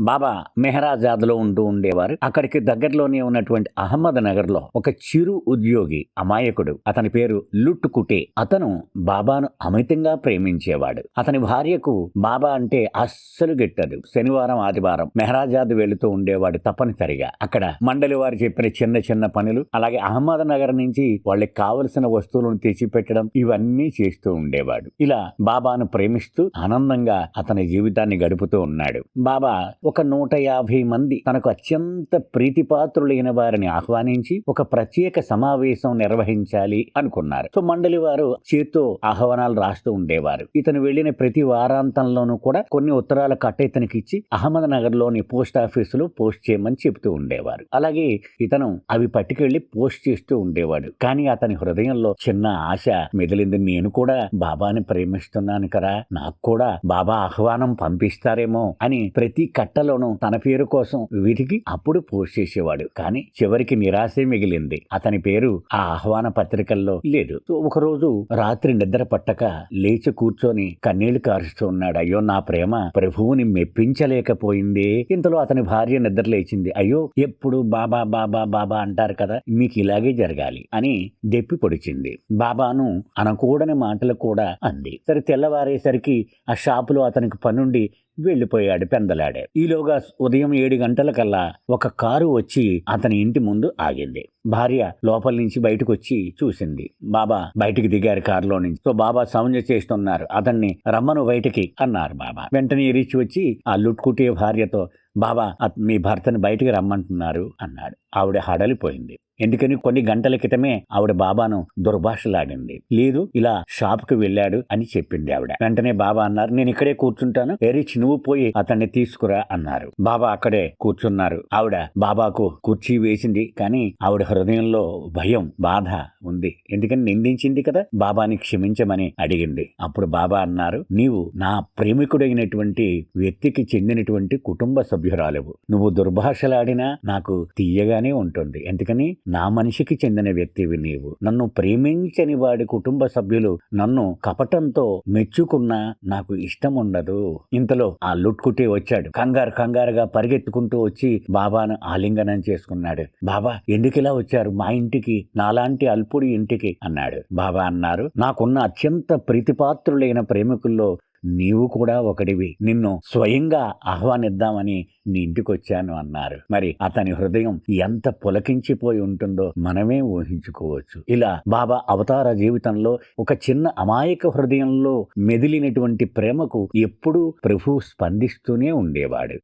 బాబా మెహరాజాద్లో ఉంటూ ఉండేవారు. అక్కడికి దగ్గరలోనే ఉన్నటువంటి అహ్మద్ నగర్లో ఒక చిరు ఉద్యోగి అమాయకుడు. అతని పేరు లుట్ కుటే. అతను బాబాను అమితంగా ప్రేమించేవాడు. అతని భార్యకు బాబా అంటే అస్సలు గిట్టదు. శనివారం ఆదివారం మెహరాజాద్ వెళుతూ ఉండేవాడు తప్పనిసరిగా. అక్కడ మండలి వారు చెప్పిన చిన్న చిన్న పనులు అలాగే అహ్మద్ నగర్ నుంచి వాళ్ళకి కావలసిన వస్తువులను తెచ్చిపెట్టడం ఇవన్నీ చేస్తూ ఉండేవాడు. ఇలా బాబాను ప్రేమిస్తూ ఆనందంగా అతని జీవితాన్ని గడుపుతూ ఉన్నాడు. బాబా ఒక నూట యాభై మంది తనకు అత్యంత ప్రీతిపాత్రులైన వారిని ఆహ్వానించి ఒక ప్రత్యేక సమావేశం నిర్వహించాలి అనుకున్నారు. సో మండలి వారు చేత్తో ఆహ్వానాలు రాస్తూ ఉండేవారు. ఇతను వెళ్ళిన ప్రతి వారాంతంలోనూ కూడా కొన్ని ఉత్తరాల కట్ట ఇతనికి ఇచ్చి అహ్మద్ నగర్లోని పోస్ట్ ఆఫీసులో పోస్ట్ చేయమని చెబుతూ ఉండేవారు. అలాగే ఇతను అవి పట్టుకెళ్ళి పోస్ట్ చేస్తూ ఉండేవాడు. కానీ అతని హృదయంలో చిన్న ఆశ మెదిలింది. నేను కూడా బాబాని ప్రేమిస్తున్నాను కదా నాకు కూడా బాబా ఆహ్వానం పంపిస్తారేమో అని ప్రతి కట్టలోనూ తన పేరు కోసం వెతికి అప్పుడు పోస్ట్ చేసేవాడు. కానీ చివరికి నిరాశే మిగిలింది. అతని పేరు ఆ ఆహ్వాన పత్రికల్లో లేదు. ఒకరోజు రాత్రి నిద్ర పట్టక లేచి కూర్చొని కన్నీళ్ళు కారుస్తూ ఉన్నాడు. అయ్యో నా ప్రేమ ప్రభువుని మెప్పించలేకపోయింది. ఇంతలో అతని భార్య నిద్ర లేచింది. అయ్యో ఎప్పుడు బాబా బాబా బాబా అంటారు కదా మీకు ఇలాగే జరగాలి అని దెప్పి పొడిచింది. బాబాను అనకూడని మాటలు కూడా అంది. సరే తెల్లవారేసరికి ఆ షాపులో అతనికి పనుండి వెళ్ళిపోయాడు పెందలాడే ఈలోగా ఉదయం ఏడు గంటలకల్లా ఒక కారు వచ్చి అతని ఇంటి ముందు ఆగింది. భార్య లోపల నుంచి బయటకు వచ్చి చూసింది. బాబా బయటికి దిగారు కారులో నుంచి. సో బాబా సౌండ్ చేస్తున్నారు అతన్ని రమ్మను బయటికి అన్నారు బాబా. వెంటనే రీచి వచ్చి ఆ లుట్కుటే భార్యతో బాబా మీ భర్తని బయటికి రమ్మంటున్నారు అన్నాడు. ఆవిడ హడలిపోయింది. ఎందుకని కొన్ని గంటల క్రితమే ఆవిడ బాబాను దుర్భాషలాడింది. లేదు ఇలా షాప్కు వెళ్ళాడు అని చెప్పింది ఆవిడ. వెంటనే బాబా అన్నారు నేను ఇక్కడే కూర్చుంటాను. ఎరిచ్ నువ్వు పోయి అతన్ని తీసుకురా అన్నారు. బాబా అక్కడే కూర్చున్నారు. ఆవిడ బాబాకు కుర్చీ వేసింది కానీ ఆవిడ హృదయంలో భయం బాధ ఉంది. ఎందుకని నిందించింది కదా? బాబాని క్షమించమని అడిగింది. అప్పుడు బాబా అన్నారు నీవు నా ప్రేమికుడైనటువంటి వ్యక్తికి చెందినటువంటి కుటుంబ సభ్యురాలవు. నువ్వు దుర్భాషలాడినా నాకు తీయగానే ఉంటుంది. ఎందుకని? నా మనిషికి చెందిన వ్యక్తివి నీవు. నన్ను ప్రేమించని వాడి కుటుంబ సభ్యులు నన్ను కపటంతో మెచ్చుకున్నా నాకు ఇష్టం ఉండదు ఇంతలో ఆ లుట్కుటే వచ్చాడు. కంగారు కంగారుగా పరిగెత్తుకుంటూ వచ్చి బాబాను ఆలింగనం చేసుకున్నాడు. బాబా ఎందుకు ఇలా వచ్చారు? మా ఇంటికి నాలాంటి అల్పుడి ఇంటికి అన్నాడు. బాబా అన్నారు నాకున్న అత్యంత ప్రీతిపాత్రులైన ప్రేమికుల్లో నీవు కూడా ఒకడివి. నిన్ను స్వయంగా ఆహ్వానిద్దామని నీ ఇంటికొచ్చాను అన్నారు. మరి అతని హృదయం ఎంత పులకించిపోయి ఉంటుందో మనమే ఊహించుకోవచ్చు. ఇలా బాబా అవతార జీవితంలో ఒక చిన్న అమాయక హృదయంలో మెదిలినటువంటి ప్రేమకు ఎప్పుడూ ప్రభు స్పందిస్తూనే ఉండేవాడు.